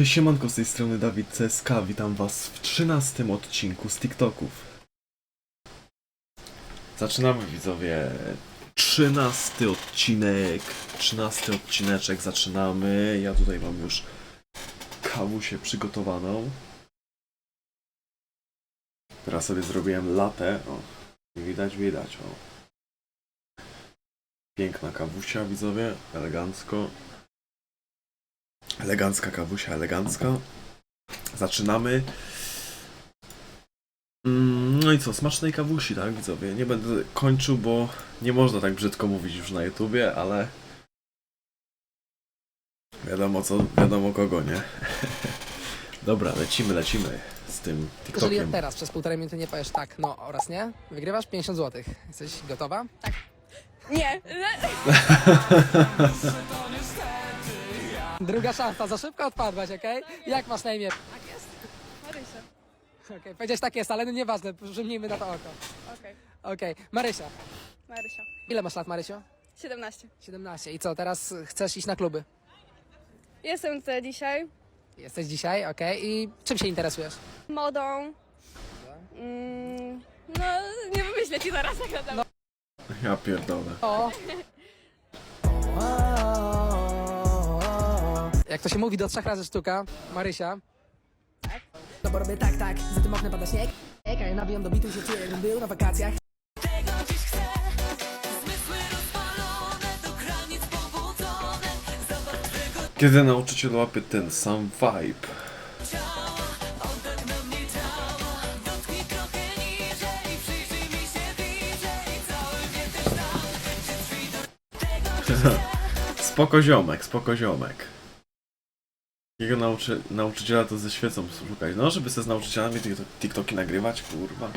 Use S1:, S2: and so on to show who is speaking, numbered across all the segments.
S1: Cześć siemanko, z tej strony Dawid CSK, witam was w 13 odcinku z TikToków. Zaczynamy widzowie, 13 odcinek, 13 odcineczek zaczynamy, ja tutaj mam już kawusię przygotowaną. Teraz sobie zrobiłem latę, o, widać, widać, o. Piękna kawusia widzowie, elegancko. Elegancka kawusia, elegancka. Zaczynamy. Mm, No i co, smacznej kawusi, tak widzowie? Nie będę kończył, bo nie można tak brzydko mówić już na YouTubie, ale wiadomo co, wiadomo kogo, nie? Dobra, lecimy, lecimy z tym
S2: Jeżeli
S1: TikTokiem.
S2: teraz przez półtorej minuty nie powiesz tak, no oraz nie, wygrywasz 50 zł. Jesteś gotowa?
S3: Nie.
S2: Druga szansa, za szybko odpadłaś, okej? Jak masz na imię?
S3: Tak jest? Marysia.
S2: Okej, powiedziałeś tak jest, ale no nieważne, przymnijmy na to oko.
S3: Okej.
S2: Okej, Marysia.
S3: Marysia.
S2: Ile masz lat, Marysiu?
S3: 17.
S2: 17. I co, teraz chcesz iść na kluby?
S3: Jestem tutaj dzisiaj
S2: Jesteś dzisiaj, okej? I czym się interesujesz?
S3: modą. Mm, no, nie wymyślę ci zaraz tak naprawdę.
S1: Ja pierdolę.
S2: O! Jak to się mówi do trzech razy sztuka, Marysia. Tak? No bo robię tak, tak, za tym oknem pada śnieg. A ja nabijam do bitu i się czuję, jakbym był na wakacjach.
S1: Kiedy nauczyciel łapie ten sam vibe? Spoko ziomek, spoko ziomek. Jego nauczy nauczyciela to ze świecą szukać. No, żeby se z nauczycielami tik- TikToki nagrywać, kurwa.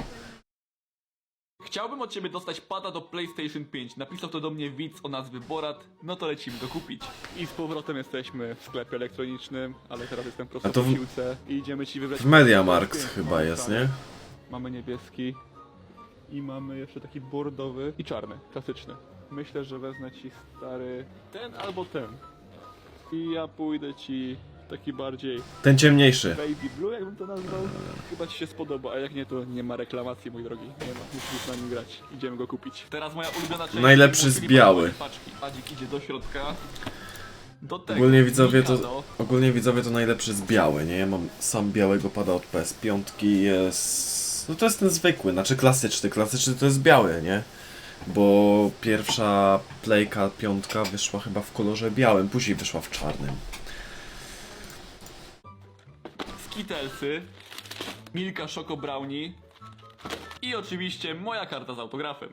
S4: Chciałbym od ciebie dostać pada do PlayStation 5. Napisał to do mnie widz o nazwie Borat, no to lecimy go kupić. I z powrotem jesteśmy w sklepie elektronicznym, ale teraz jestem prosto
S1: A to w-
S4: piłce i idziemy ci wybrać...
S1: W MediaMarkt chyba
S4: mamy
S1: jest, nie?
S4: Mamy niebieski i mamy jeszcze taki bordowy i czarny, klasyczny. Myślę, że wezmę ci stary ten albo ten. I ja pójdę ci taki bardziej
S1: Ten ciemniejszy.
S4: baby blue, jakbym to nazwał. Chyba ci się spodoba, a jak nie, to nie ma reklamacji, mój drogi. Nie ma, musisz na nim grać. Idziemy go kupić. Teraz moja ulubiona część.
S1: Najlepszy
S4: filmu,
S1: z
S4: czyli
S1: biały.
S4: paczki. Adzik idzie do środka. Do tego.
S1: Ogólnie widzowie to, ogólnie widzowie to najlepszy z biały, nie? Ja mam sam białego pada od PS5 jest... No to jest ten zwykły, znaczy klasyczny. Klasyczny to jest biały, nie? Bo pierwsza playka piątka wyszła chyba w kolorze białym, później wyszła w czarnym.
S4: Skittlesy. Milka Choco Brownie. I oczywiście moja karta z autografem.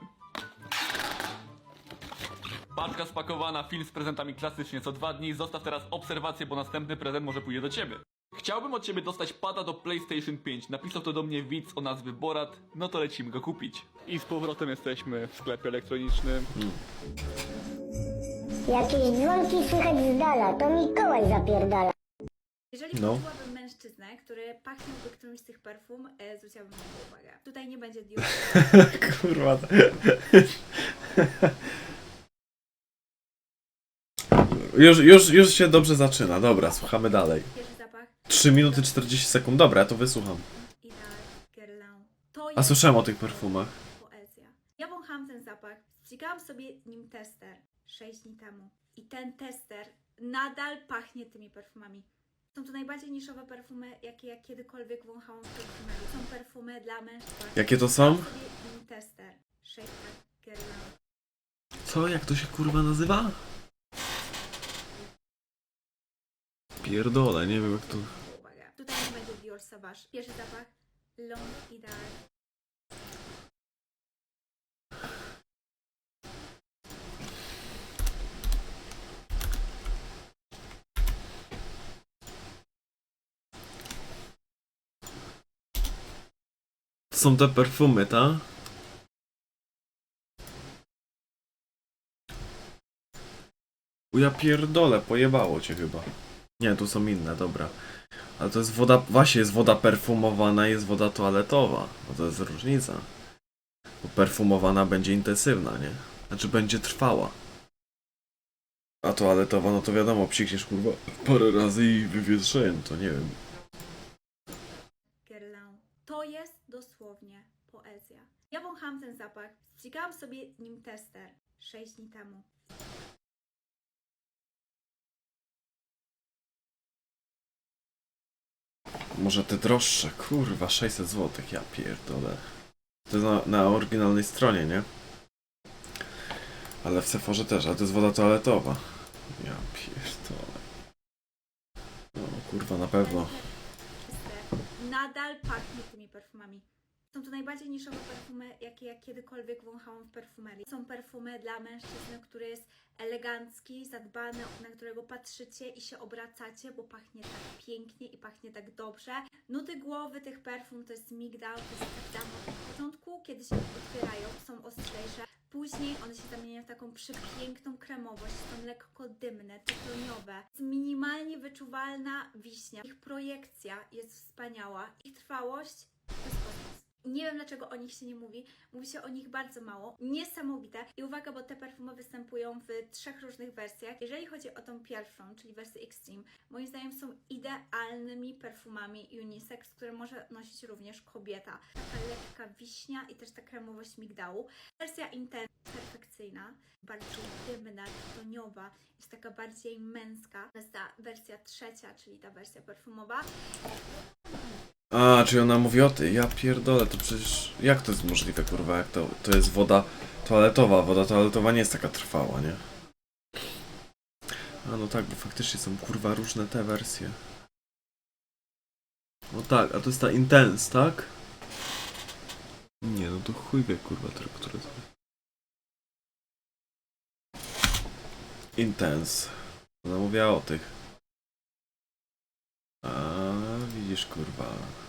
S4: Paczka spakowana, film z prezentami klasycznie co dwa dni. Zostaw teraz obserwację, bo następny prezent może pójdzie do ciebie. Chciałbym od ciebie dostać pada do PlayStation 5. Napisał to do mnie widz o nazwie Borat, no to lecimy go kupić. I z powrotem jesteśmy w sklepie elektronicznym.
S5: Jakieś dzwonki słychać z dala, to Mikołaj zapierdala.
S6: Jeżeli
S1: No.
S6: no. mężczyznę, który pachniałby którymś z tych perfum, e, zwróciłabym na to uwagę. Tutaj nie będzie Dior.
S1: Kurwa. Już, już, już się dobrze zaczyna. Dobra, słuchamy dalej.
S6: Pierwszy zapach
S1: 3 minuty 40 sekund. Dobra, ja to wysłucham.
S6: i Dark Guerlain. To
S1: A
S6: jest
S1: słyszałem o tych perfumach.
S6: poezja. Ja wąchałam ten zapach. Ścigałam sobie nim tester 6 dni temu. I ten tester nadal pachnie tymi perfumami. Są to najbardziej niszowe perfumy, jakie ja kiedykolwiek wąchałam w perfumerii. Są perfumy dla mężczyzn.
S1: Jakie to są?
S6: Tester 6 Dark Guerlain.
S1: Co? Jak to się kurwa nazywa? Pierdolę, nie wiem jak to...
S6: Uwaga. Tutaj nie będzie Dior Sauvage. Pierwszy zapach Long i Dark.
S1: Są te perfumy, ta? U ja pierdolę, pojebało cię chyba. Nie, tu są inne, dobra. Ale to jest woda, właśnie jest woda perfumowana, jest woda toaletowa. No to jest różnica. Bo perfumowana będzie intensywna, nie? Znaczy będzie trwała. A toaletowa, no to wiadomo, psikniesz kurwa parę razy i wywietrzeje, no to nie wiem.
S6: Guerlain. To jest dosłownie poezja. Ja wąchałam ten zapach, ścigałam sobie nim tester 6 dni temu.
S1: Może te droższe, kurwa, 600 zł, ja pierdolę. To jest na, na oryginalnej stronie, nie? Ale w Sephorze też, ale to jest woda toaletowa. Ja pierdolę. No kurwa, na pewno.
S6: Nadal pachnie tymi perfumami. Są to najbardziej niszowe perfumy, jakie ja kiedykolwiek wąchałam w perfumerii. Są perfumy dla mężczyzny, który jest elegancki, zadbany, na którego patrzycie i się obracacie, bo pachnie tak pięknie i pachnie tak dobrze. Nuty głowy tych perfum to jest migdał, to jest kardamon. W początku, kiedy się otwierają, są ostrzejsze. Później one się zamieniają w taką przepiękną kremowość, są lekko dymne, tytoniowe. Jest minimalnie wyczuwalna wiśnia. Ich projekcja jest wspaniała. Ich trwałość to jest kosmos. Nie wiem dlaczego o nich się nie mówi. Mówi się o nich bardzo mało. Niesamowite. I uwaga, bo te perfumy występują w trzech różnych wersjach. Jeżeli chodzi o tą pierwszą, czyli wersję Extreme, moim zdaniem są idealnymi perfumami unisex, które może nosić również kobieta. Taka lekka wiśnia i też ta kremowość migdału. Wersja Intense, perfekcyjna, bardziej dymna, tytoniowa, jest taka bardziej męska. To jest ta wersja trzecia, czyli ta wersja perfumowa.
S1: A, czyli ona mówi o ty, ja pierdolę, to przecież... Jak to jest możliwe, kurwa, jak to... To jest woda toaletowa, woda toaletowa nie jest taka trwała, nie? A no tak, bo faktycznie są, kurwa, różne te wersje. No tak, a to jest ta Intense, tak? Nie, no to chuj wie, kurwa, które które to jest. Intense. Ona mówiła o tych. A widzisz kurwa.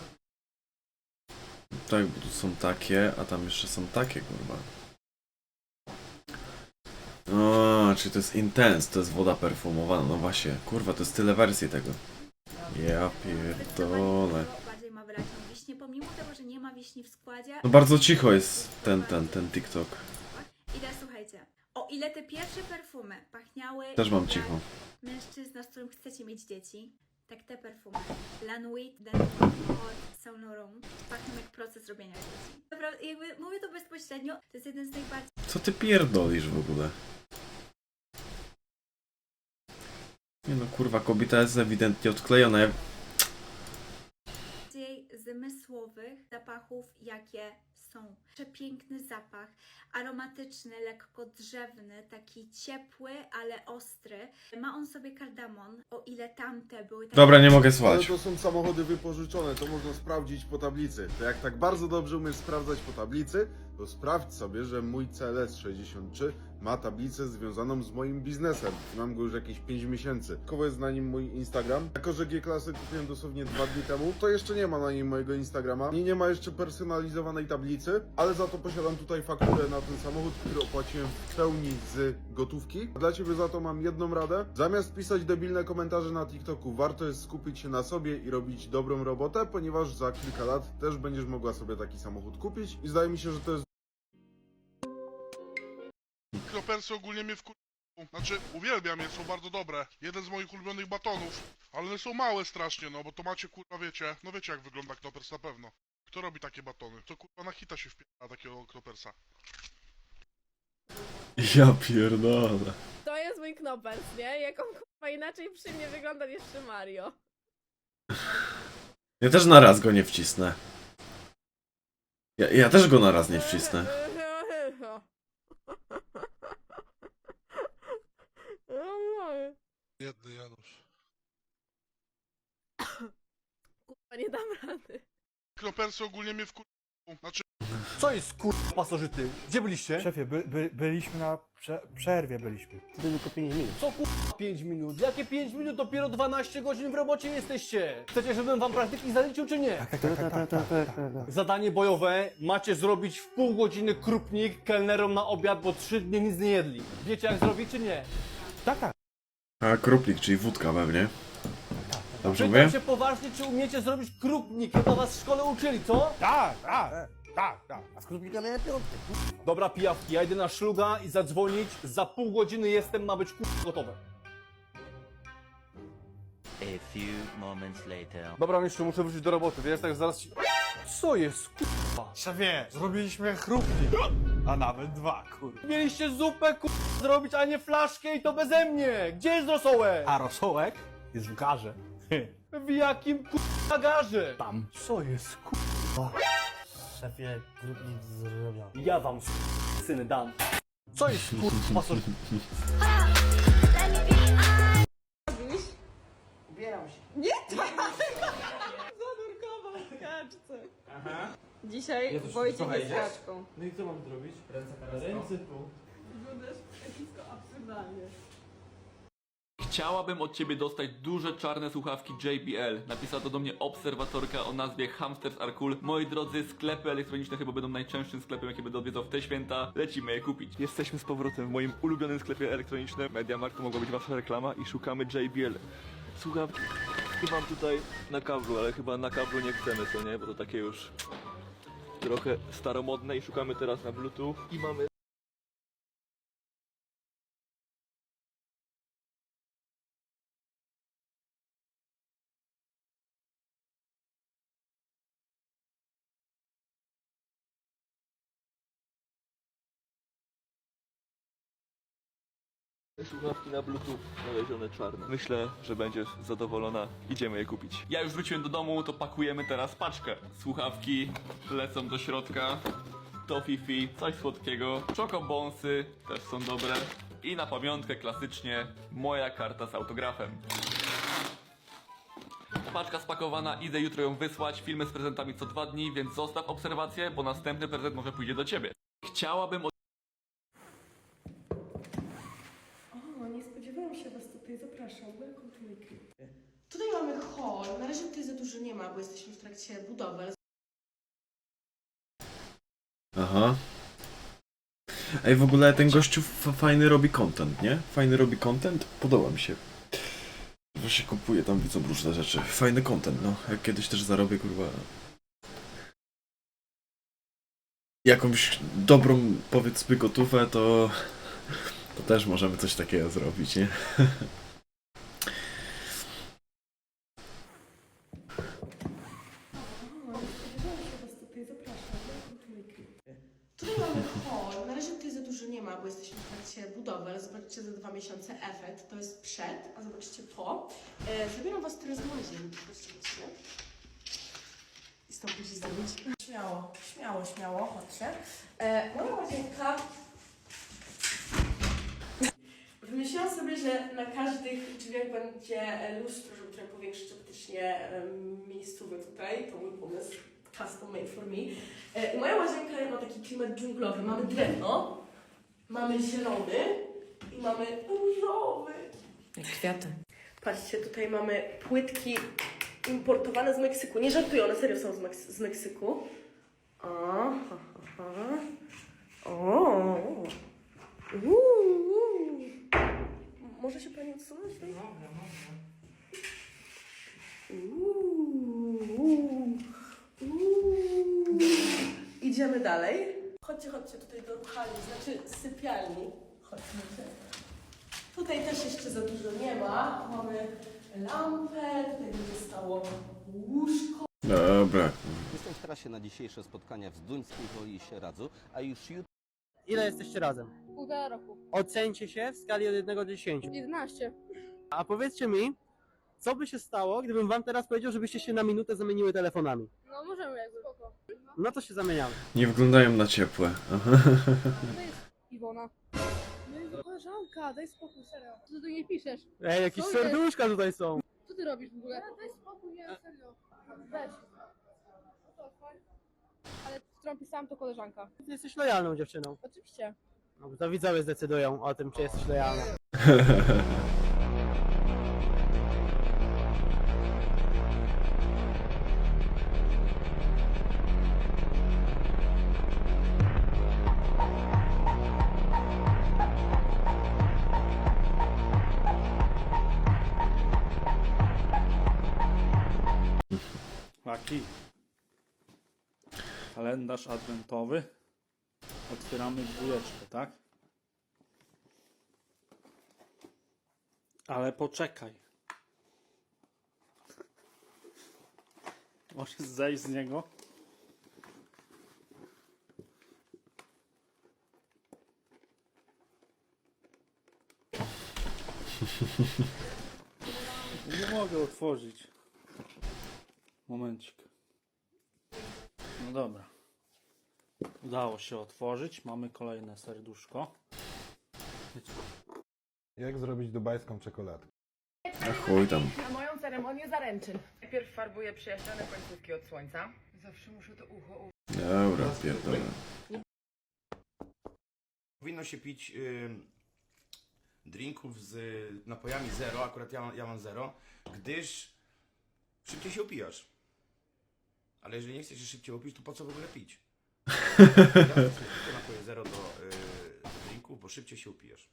S1: Tak, bo tu są takie, a tam jeszcze są takie kurwa. O, czyli to jest Intense, to jest woda perfumowana, no właśnie, kurwa, to jest tyle wersji tego. Ja pierdolę.
S6: Bardziej ma wyraźną wiśnię, pomimo tego, że nie ma wiśni w składzie.
S1: No bardzo cicho jest ten, ten, ten TikTok.
S6: I teraz słuchajcie, o ile te pierwsze perfumy pachniały
S1: Też mam
S6: jak
S1: cicho.
S6: mężczyzna, z którym chcecie mieć dzieci, tak te perfumy La Nuit, Denton od Saint Laurent pachną jak proces robienia dzieci. Naprawdę, jakby mówię to bezpośrednio, to jest jeden z najbardziej
S1: Co ty pierdolisz w ogóle? Nie no kurwa, kobieta jest ewidentnie odklejona. Ja...
S6: zmysłowych zapachów, jakie są. Przepiękny zapach, aromatyczny, lekko drzewny, taki ciepły, ale ostry. Ma on sobie kardamon, o ile tamte były takie
S1: Dobra, nie mogę
S7: Ale
S1: słuchać.
S7: to są samochody wypożyczone, to można sprawdzić po tablicy. To jak tak bardzo dobrze umiesz sprawdzać po tablicy, to sprawdź sobie, że mój CLS63 ma tablicę związaną z moim biznesem. Mam go już jakieś 5 miesięcy. Koło jest na nim mój Instagram. Jako, że G-klasy kupiłem dosłownie 2 dni temu, to jeszcze nie ma na nim mojego Instagrama. I nie ma jeszcze personalizowanej tablicy, ale za to posiadam tutaj fakturę na ten samochód, który opłaciłem w pełni z gotówki. Dla Ciebie za to mam jedną radę. Zamiast pisać debilne komentarze na TikToku, warto jest skupić się na sobie i robić dobrą robotę, ponieważ za kilka lat też będziesz mogła sobie taki samochód kupić i zdaje mi się, że to jest
S8: Kropersy ogólnie mnie wkur... Znaczy, uwielbiam je, są bardzo dobre. Jeden z moich ulubionych batonów. Ale one są małe strasznie, no bo to macie kurwa, wiecie. No wiecie jak wygląda Knopers na pewno. Kto robi takie batony? To kurwa na hita się wpiera takiego Knopersa.
S1: Ja pierdolę.
S3: To jest mój knopers, nie? Jak on kurwa inaczej przy mnie wygląda niż przy Mario.
S1: Ja też na raz go nie wcisnę. Ja, ja też go na raz nie wcisnę.
S8: Jedny Janusz.
S3: Kurwa, nie dam rady.
S8: Knopersy ogólnie mnie wkur... Znaczy,
S9: Co jest kur... pasożyty? Gdzie byliście?
S10: Szefie, by, by, byliśmy na prze, przerwie byliśmy.
S9: Tylko 5 minut. Co kur... 5 minut? Jakie 5 minut? Dopiero 12 godzin w robocie jesteście. Chcecie, żebym wam praktyki zaliczył, czy nie?
S10: Tak, tak, tak, tak, tak, tak, tak.
S9: Zadanie bojowe macie zrobić w pół godziny krupnik kelnerom na obiad, bo 3 dni nic nie jedli. Wiecie jak zrobić, czy nie?
S10: tak, tak.
S1: A kruplik, czyli wódka pewnie. Dobrze
S9: Pytam
S1: mówię?
S9: się poważnie, czy umiecie zrobić krupnik? Chyba was w szkole uczyli, co?
S10: Tak, tak. Tak, tak. A z krótnika miałem piątkę.
S9: Dobra, pijawki, ja idę na szluga i zadzwonić. Za pół godziny jestem, ma być kurwa gotowe.
S11: A few moments later.
S9: Dobra, mistrzu, muszę wrócić do roboty, wiesz, tak zaraz ci... Co jest, kurwa?
S10: Szefie, zrobiliśmy chrupki. A nawet dwa, kurwa.
S9: Mieliście zupę, kurwa, zrobić, a nie flaszkę i to beze mnie! Gdzie jest rosołek?
S10: A rosołek jest w garze.
S9: W jakim, kurwa, garze?
S10: Tam. Co jest, kurwa? Szefie, chrupnik zrobiony.
S9: Ja wam, syny, dam. Co jest, kurwa, so...
S3: Dzisiaj Wojciech jest kaczką.
S9: No i co mam zrobić? Ręce, Ręce tu.
S4: Chciałabym od ciebie dostać duże czarne słuchawki JBL. Napisała to do mnie obserwatorka o nazwie Hamsters Are Cool. Moi drodzy, sklepy elektroniczne chyba będą najczęstszym sklepem, jaki będę odwiedzał w te święta. Lecimy je kupić. Jesteśmy z powrotem w moim ulubionym sklepie elektronicznym. Mediamarkt to mogła być wasza reklama i szukamy JBL. Słuchawki mam tutaj na kablu, ale chyba na kablu nie chcemy, co nie? Bo to takie już trochę staromodne i szukamy teraz na Bluetooth i mamy Słuchawki na bluetooth znalezione czarne. Myślę, że będziesz zadowolona. Idziemy je kupić. Ja już wróciłem do domu, to pakujemy teraz paczkę. Słuchawki lecą do środka. To Fifi, coś słodkiego. Czokobonsy też są dobre. I na pamiątkę klasycznie moja karta z autografem. Paczka spakowana, idę jutro ją wysłać. Filmy z prezentami co dwa dni, więc zostaw obserwację, bo następny prezent może pójdzie do ciebie. Chciałabym od
S3: O, nie spodziewałam tutaj, zapraszam. Welcome to my crib.
S12: Tutaj mamy hall. Na razie tutaj za dużo nie ma, bo jesteśmy w trakcie budowy.
S1: Aha. Ej, w ogóle ten gościu fajny robi content, nie? Fajny robi content? Podoba mi się. Właśnie kupuję tam widzą różne rzeczy. Fajny content, no. Jak kiedyś też zarobię, kurwa. Jakąś dobrą, powiedzmy, gotówę, to... To też możemy coś takiego zrobić, nie?
S12: Mamy hall. Na razie tutaj za dużo nie ma, bo jesteśmy w trakcie budowy, ale zobaczycie za dwa miesiące efekt. To jest przed, a zobaczycie po. E, zabieram was teraz do łazienki. Chodźcie. I stąd musisz zrobić. Śmiało, śmiało, śmiało, chodźcie. E, moja łazienka Wymyśliłam sobie, że na każdych drzwiach będzie e, lustro, żeby trochę powiększyć optycznie miejscówę tutaj. To mój pomysł, custom made for me. E, I moja łazienka ma taki klimat dżunglowy. Mamy drewno, mamy zielony i mamy różowy.
S3: Jak kwiaty.
S12: Patrzcie, tutaj mamy płytki importowane z Meksyku. Nie żartuję, one serio są z, Meks- z Meksyku. O, ha, ha, ha. o. Uuu. Może się pani odsunąć? Uuu. Uuu. Idziemy dalej. Chodźcie, chodźcie tutaj do ruchali, znaczy sypialni. Chodźcie. Tutaj też jeszcze za dużo nie ma. Mamy lampę, tutaj będzie stało łóżko.
S1: Dobra.
S11: Jestem w trasie na dzisiejsze spotkania w Zduńskiej Woli i Sieradzu, a już jutro
S9: Ile jesteście razem?
S3: Półtora roku.
S9: Ocencie się w skali od 1 do 10.
S3: 11.
S9: A powiedzcie mi, co by się stało, gdybym wam teraz powiedział, żebyście się na minutę zamieniły telefonami?
S3: No możemy jakby. Spoko.
S9: No to się zamieniamy.
S1: Nie wyglądają na ciepłe. Aha.
S3: To jest Iwona. No jest koleżanka, daj spokój, serio. Co ty tu nie piszesz?
S9: Ej, jakieś
S3: Co jest?
S9: serduszka tutaj są.
S3: Co ty robisz w ogóle? Daj spokój, nie, serio. Weź. Ale którą pisałam to koleżanka.
S9: Ty jesteś lojalną dziewczyną.
S3: Oczywiście.
S9: No, to widzowie zdecydują o tym, czy jesteś lojalna.
S10: Aki. Kalendarz adwentowy. Otwieramy dwójeczkę, tak? Ale poczekaj. Możesz zejść z niego? Nie mogę otworzyć. Momencik. No dobra. Udało się otworzyć. Mamy kolejne serduszko.
S7: Jak zrobić dubajską czekoladkę?
S1: A chuj tam.
S12: Na moją ceremonię zaręczyn. Najpierw farbuję przyjaźnione końcówki od słońca. Zawsze muszę to ucho
S1: Dobra, pierdolę.
S11: Powinno się pić y, drinków z napojami zero, akurat ja, mam- ja mam zero, gdyż szybciej się upijasz. Ale jeżeli nie chcesz się szybciej upić, to po co w ogóle pić? Ja tylko zero do, y, bo szybciej się upijesz.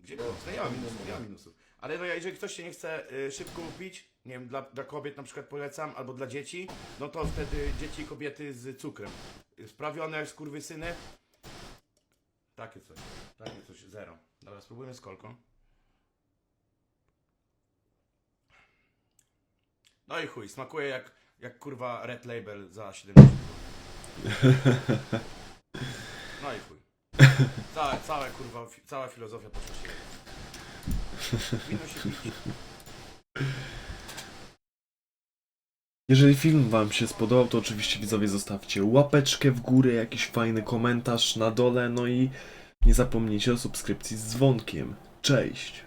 S11: Gdzie? No nie ma minusów, nie ma minusów. Ale no, jeżeli ktoś się nie chce y, szybko upić, nie wiem, dla, dla kobiet na przykład polecam, albo dla dzieci, no to wtedy dzieci i kobiety z cukrem. Sprawione jak skurwysyny. Takie coś. Takie coś, zero. Dobra, spróbujmy z kolką. No i chuj, smakuje jak, jak kurwa Red Label za 70 No i chuj. Całe, całe kurwa, fi- cała filozofia poszła się. Powinno się pić.
S1: Jeżeli film wam się spodobał, to oczywiście widzowie zostawcie łapeczkę w górę, jakiś fajny komentarz na dole, no i nie zapomnijcie o subskrypcji z dzwonkiem. Cześć!